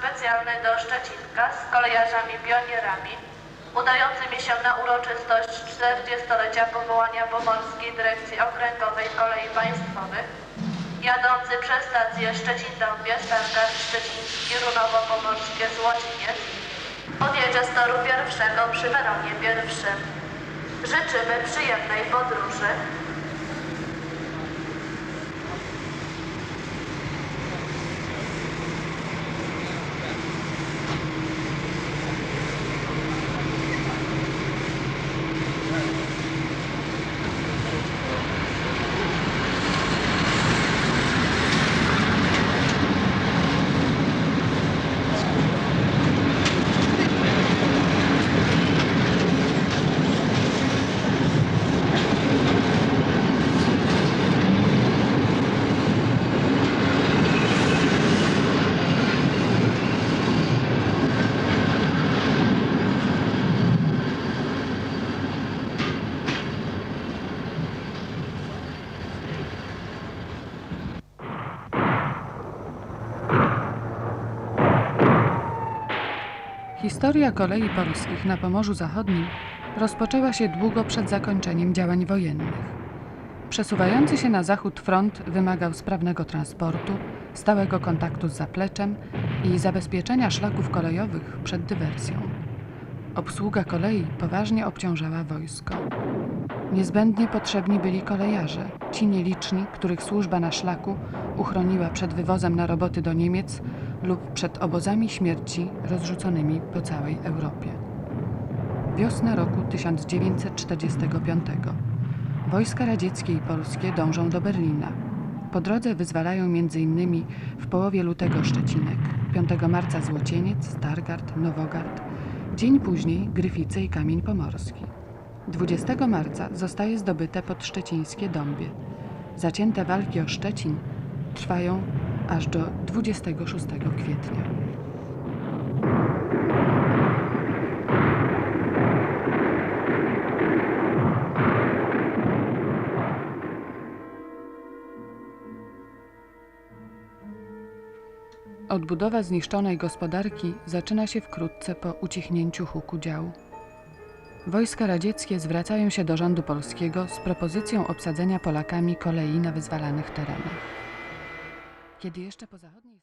specjalny do Szczecinka z kolejarzami pionierami udającymi się na uroczystość 40-lecia powołania Pomorskiej Dyrekcji Okręgowej Kolei Państwowych jadący przez stację Szczecin-Dąbie, Stargard Szczeciński, Runowo-Pomorskie, Złociniec odjedzie z toru pierwszego przy peronie pierwszym. Życzymy przyjemnej podróży. Historia kolei polskich na Pomorzu Zachodnim rozpoczęła się długo przed zakończeniem działań wojennych. Przesuwający się na zachód front wymagał sprawnego transportu, stałego kontaktu z zapleczem i zabezpieczenia szlaków kolejowych przed dywersją. Obsługa kolei poważnie obciążała wojsko. Niezbędnie potrzebni byli kolejarze, ci nieliczni, których służba na szlaku uchroniła przed wywozem na roboty do Niemiec lub przed obozami śmierci rozrzuconymi po całej Europie. Wiosna roku 1945. Wojska radzieckie i polskie dążą do Berlina. Po drodze wyzwalają m.in. w połowie lutego Szczecinek, 5 marca Złocieniec, Stargard, Nowogard, dzień później Gryfice i Kamień Pomorski. 20 marca zostaje zdobyte podszczecińskie Dąbie. Zacięte walki o Szczecin trwają aż do 26 kwietnia. Odbudowa zniszczonej gospodarki zaczyna się wkrótce po ucichnięciu huku działu. Wojska radzieckie zwracają się do rządu polskiego z propozycją obsadzenia Polakami kolei na wyzwalanych terenach. Kiedy jeszcze po zachodniej